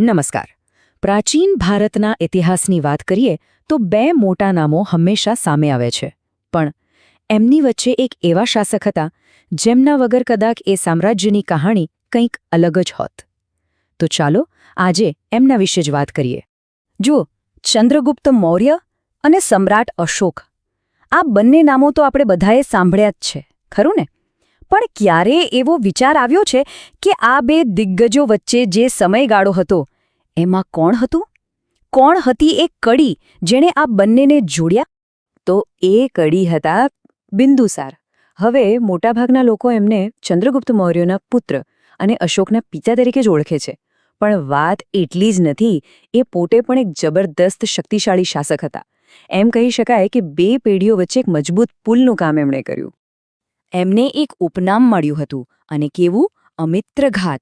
નમસ્કાર. પ્રાચીન ભારતના ઇતિહાસની વાત કરીએ તો બે મોટા નામો હંમેશા સામે આવે છે. પણ એમની વચ્ચે એક એવા શાસક હતા જેમના વગર કદાચ એ સામ્રાજ્યની કહાણી કંઈક અલગ જ હોત. તો ચાલો આજે એમના વિશે જ વાત કરીએ. જુઓ, ચંદ્રગુપ્ત મૌર્ય અને સમ્રાટ અશોક. આ બંને નામો તો આપણે બધાએ સાંભળ્યા જ છે, ખરું ને? પણ ક્યારે એવો વિચાર આવ્યો છે કે આ બે દિગ્ગજો વચ્ચે જે સમયગાળો હતો, એમાં કોણ હતું? કોણ હતી એ કડી જેણે આ બંનેને જોડ્યા? તો એ કડી હતા બિંદુસાર. હવે મોટાભાગના લોકો એમને ચંદ્રગુપ્ત મૌર્યના પુત્ર અને અશોકના પિતા તરીકે જ ઓળખે છે. પણ વાત એટલી જ નથી, એ પોતે પણ એક જબરદસ્ત શક્તિશાળી શાસક હતા. એમ કહી શકાય કે બે પેઢીઓ વચ્ચે એક મજબૂત પુલનું કામ એમણે કર્યું. એમને એક ઉપનામ મળ્યું હતું અને કેવું? અમિત્રઘાત.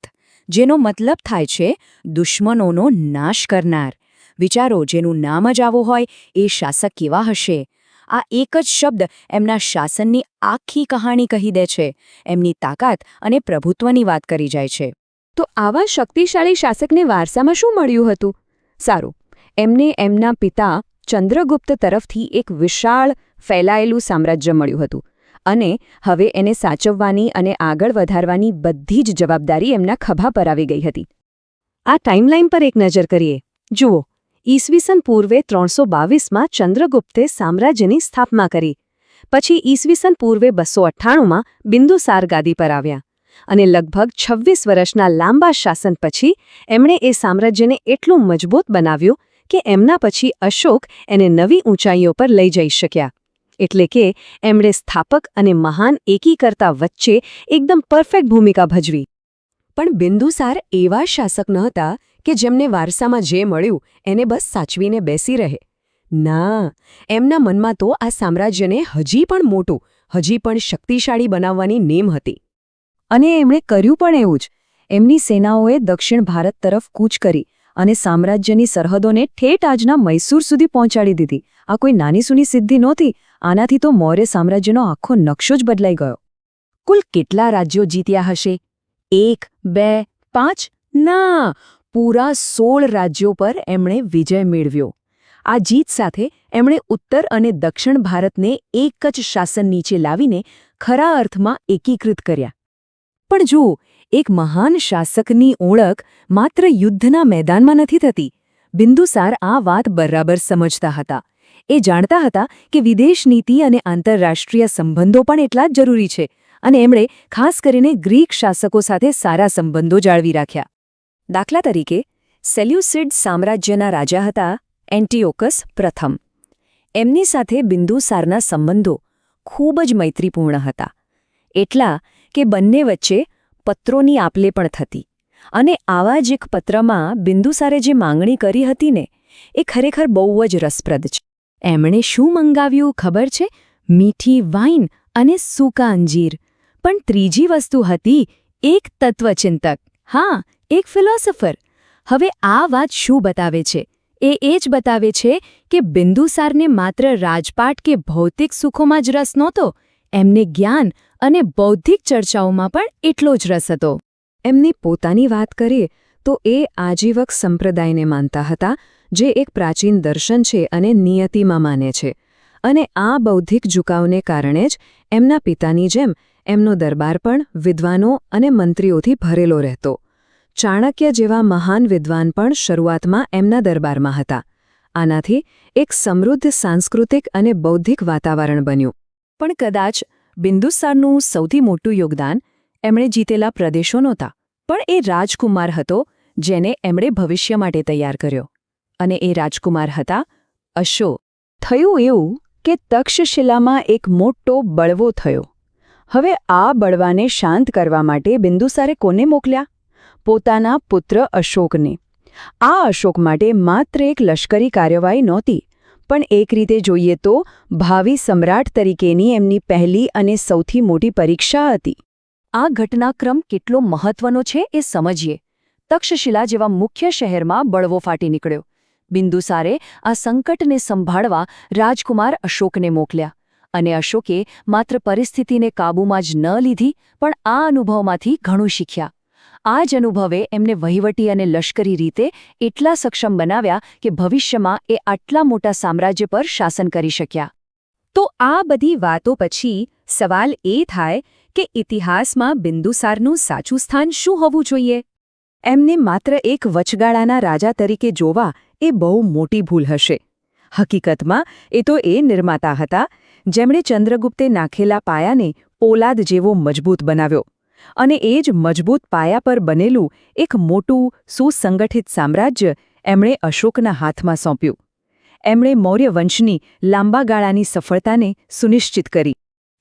જેનો મતલબ થાય છે, દુશ્મનોનો નાશ કરનાર. વિચારો, જેનું નામ જ આવો હોય, એ શાસક કેવા હશે? આ એક જ શબ્દ એમના શાસનની આખી કહાણી કહી દે છે. એમની તાકાત અને પ્રભુત્વની વાત કરી જાય છે. તો આવા શક્તિશાળી શાસકને વારસામાં શું મળ્યું હતું? સારું, એમને એમના પિતા ચંદ્રગુપ્ત તરફથી એક વિશાળ ફેલાયેલું સામ્રાજ્ય મળ્યું હતું. અને હવે એને સાચવવાની અને આગળ વધારવાની બધી જ જવાબદારી એમના ખભા પર આવી ગઈ હતી. આ ટાઈમલાઈન પર એક નજર કરીએ. જુઓ, ઈસવીસન પૂર્વે ત્રણસો બાવીસમાં ચંદ્રગુપ્તે સામ્રાજ્યની સ્થાપના કરી. પછી ઈસવીસન પૂર્વે બસો અઠ્ઠાણુંમાં બિંદુસાર ગાદી પર આવ્યા અને લગભગ છવ્વીસ વર્ષના લાંબા શાસન પછી એમણે એ સામ્રાજ્યને એટલું મજબૂત બનાવ્યું કે એમના પછી અશોક એને નવી ઊંચાઈઓ પર લઈ જઈ શક્યા. એટલે કે એમણે સ્થાપક અને મહાન એકીકર્તા વચ્ચે એકદમ પરફેક્ટ ભૂમિકા ભજવી. પણ બિંદુસાર એવા શાસક ન હતા કે જેમને વારસામાં જે મળ્યું એને બસ સાચવીને બેસી રહે. ના, એમના મનમાં તો આ સામ્રાજ્યને હજી પણ મોટું, હજી પણ શક્તિશાળી બનાવવાની નેમ હતી. અને એમણે કર્યું પણ એવું જ. એમની સેનાઓએ દક્ષિણ ભારત તરફ કૂચ કરી અને સામ્રાજ્યની સરહદોને ઠેઠ આજના મૈસૂર સુધી પહોંચાડી દીધી. આ કોઈ નાની સુની સિદ્ધિ નહોતી, આનાથી તો મૌર્ય સામ્રાજ્યનો આખો નકશો જ બદલાઈ ગયો. કુલ કેટલા રાજ્યો જીત્યા હશે? એક, બે, પાંચ? ના, પૂરા સોળ રાજ્યો પર એમણે વિજય મેળવ્યો. આ જીત સાથે એમણે ઉત્તર અને દક્ષિણ ભારતને એક જ શાસન નીચે લાવીને ખરા અર્થમાં એકીકૃત કર્યા. પણ જુઓ એક મહાન શાસકની ઓળખ માત્ર યુદ્ધના મેદાનમાં નથી થતી. બિંદુસાર આ વાત બરાબર સમજતા હતા. એ જાણતા હતા કે વિદેશ નીતિ અને આંતરરાષ્ટ્રીય સંબંધો પણ એટલા જ જરૂરી છે અને એમણે ખાસ કરીને ગ્રીક શાસકો સાથે સારા સંબંધો જાળવી રાખ્યા. દાખલા તરીકે, સેલ્યુસિડ સામ્રાજ્યના રાજા હતા એન્ટીઓકસ પ્રથમ. એમની સાથે બિંદુસારના સંબંધો ખૂબ જ મૈત્રીપૂર્ણ હતા. એટલા કે બંને વચ્ચે પત્રોની આપલે પણ થતી. અને આવા જ એક પત્રમાં બિંદુસારે જે માંગણી કરી હતી ને, એ ખરેખર બહુ જ રસપ્રદ છે. એમણે શું મંગાવ્યું ખબર છે? મીઠી વાઇન અને સૂકા અંજીર. પણ ત્રીજી વસ્તુ હતી એક તત્વચિંતક. હા, એક ફિલોસોફર. હવે આ વાત શું બતાવે છે? એ એ જ બતાવે છે કે બિંદુસારને માત્ર રાજપાટ કે ભૌતિક સુખોમાં જ રસ નહોતો એમને જ્ઞાન અને બૌદ્ધિક ચર્ચાઓમાં પણ એટલો જ રસ હતો. એમની પોતાની વાત કરીએ તો એ આજીવક સંપ્રદાયને માનતા હતા, જે એક પ્રાચીન દર્શન છે અને નિયતિમાં માને છે. અને આ બૌદ્ધિક ઝુકાવને કારણે જ એમના પિતાની જેમ એમનો દરબાર પણ વિદ્વાનો અને મંત્રીઓથી ભરેલો રહેતો. ચાણક્ય જેવા મહાન વિદ્વાન પણ શરૂઆતમાં એમના દરબારમાં હતા. આનાથી એક સમૃદ્ધ સાંસ્કૃતિક અને બૌદ્ધિક વાતાવરણ બન્યું. પણ કદાચ બિંદુસારનું સૌથી મોટું યોગદાન એમણે જીતેલા પ્રદેશો નહોતા. પણ એ રાજકુમાર હતો જેને એમણે ભવિષ્ય માટે તૈયાર કર્યો. અને એ રાજકુમાર હતા અશો થયું એવું કે તક્ષશિલામાં એક મોટો બળવો થયો. હવે આ બળવાને શાંત કરવા માટે બિંદુસારે કોને મોકલ્યા? પોતાના પુત્ર અશોકને. આ અશોક માટે માત્ર એક લશ્કરી કાર્યવાહી નહોતી પણ એક રીતે જોઈએ તો, ભાવિ સમ્રાટ તરીકેની એમની પહેલી અને સૌથી મોટી પરીક્ષા હતી. આ ઘટનાક્રમ કેટલો મહત્વનો છે એ સમજીએ. તક્ષશિલા જેવા મુખ્ય શહેરમાં બળવો ફાટી નીકળ્યો. બિંદુસારે આ સંકટને સંભાળવા રાજકુમાર અશોકને મોકલ્યા. અને અશોકે માત્ર પરિસ્થિતિને કાબૂમાં જ ન લીધી, પણ આ અનુભવમાંથી ઘણું શીખ્યા. આ જ અનુભવે એમને વહીવટી અને લશ્કરી રીતે એટલા સક્ષમ બનાવ્યા કે ભવિષ્યમાં એ આટલા મોટા સામ્રાજ્ય પર શાસન કરી શક્યા. તો આ બધી વાતો પછી સવાલ એ થાય કે ઇતિહાસમાં બિંદુસારનું સાચું સ્થાન શું હોવું જોઈએ? એમને માત્ર એક વચગાળાના રાજા તરીકે જોવા એ બહુ મોટી ભૂલ હશે. હકીકતમાં એ તો એ નિર્માતા હતા, જેમણે ચંદ્રગુપ્તે નાખેલા પાયાને પોલાદ જેવો મજબૂત બનાવ્યો. અને એ જ મજબૂત પાયા પર બનેલું એક મોટું, સુસંગઠિત સામ્રાજ્ય એમણે અશોકના હાથમાં સોંપ્યું. એમણે મૌર્ય વંશની લાંબા ગાળાની સફળતાને સુનિશ્ચિત કરી.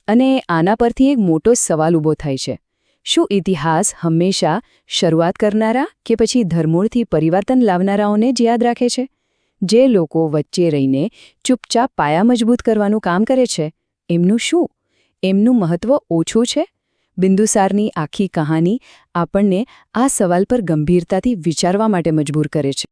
અને આના પરથી એક મોટો સવાલ ઊભો થાય છે. શું ઇતિહાસ હંમેશા શરૂઆત કરનારા કે પછી ધર્મૂળથી પરિવર્તન લાવનારાઓને જ યાદ રાખે છે? જે લોકો વચ્ચે રહીને ચૂપચાપ પાયા મજબૂત કરવાનું કામ કરે છે, એમનું શું? એમનું મહત્વ ઓછું છે? બિંદુસારની આખી કહાની આપણને આ સવાલ પર ગંભીરતાથી વિચારવા માટે મજબૂર કરે છે.